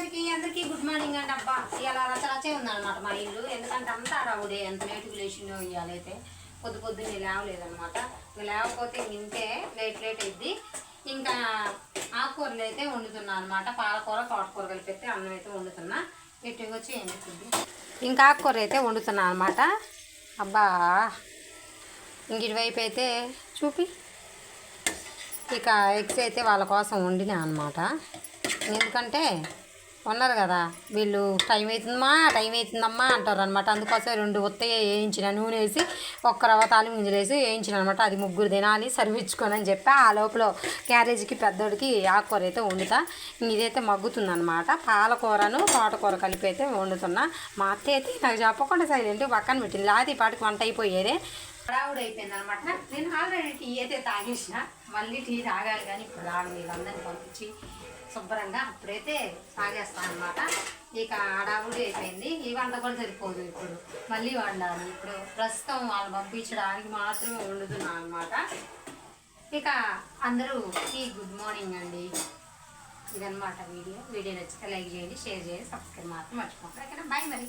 అందరికీ అందరికీ good morning అండి అబ్బా. ఇలా రచరచే ఉందన్నమాట మా ఇల్లు. ఎందుకంటే అంతా రావుడే ఎంత లేటుకు లేచిందో ఇవ్వాలైతే పొద్దు పొద్దున్నే లేవలేదనమాట లేకపోతే ఇంతే లేట్ లేట్ అయింది ఇంకా ఆకుకూరలు అయితే వండుతున్నా అనమాట పాలకూర తోటకూర కలిపి అన్నం అయితే వండుతున్నా. ఎట్టుకు వచ్చి ఎందుకుంది ఇంకా ఆకుకూర అయితే వండుతున్నా అనమాట అబ్బా. ఇంక ఇటువైపు అయితే చూపి. ఇక ఎగ్స్ అయితే వాళ్ళ కోసం వండినా అనమాట ఎందుకంటే ఉన్నారు కదా వీళ్ళు టైం అవుతుందమ్మా టైం అవుతుందమ్మా అంటారు అనమాట అందుకోసం రెండు ఉత్తయ్య వేయించిన నూనె వేసి ఒక్క రవ్వ తాలింపు గింజలు వేసి వేయించిన అనమాట అది ముగ్గురు తినాలి సర్వించుకొని అని చెప్పి ఆ లోపల క్యారేజీకి పెద్దోడికి ఆకుకూర అయితే వండుతా. ఇదైతే మగ్గుతుంది అనమాట పాలకూరను తోటకూర కలిపి అయితే వండుతున్నా. మా అత్త అయితే నాకు చెప్పకుండా సైలెంట్ పక్కన పెట్టింది. లాది పాటికి వంట అయిపోయేదే. హడావుడు అయిపోయింది అనమాట నేను ఆల్రెడీ టీ అయితే తాగేసిన. మళ్ళీ టీ తాగాలి కానీ ఇప్పుడు తాగలేదు వీళ్ళందరినీ పంపించి శుభ్రంగా అప్పుడైతే తాగేస్తాను అనమాట ఇక హడావుడి అయిపోయింది. ఈ వంట కూడా సరిపోదు ఇప్పుడు. మళ్ళీ వండాలి. ఇప్పుడు ప్రస్తుతం వాళ్ళు పంపించడానికి మాత్రమే వండుతున్నాను అనమాట ఇక అందరూ ఈ గుడ్ మార్నింగ్ అండి. ఇదనమాట వీడియో. వీడియో నచ్చితే లైక్ చేయండి షేర్ చేయండి సబ్స్క్రైబ్ మాత్రం మర్చిపోతారు బాయ్ మరి.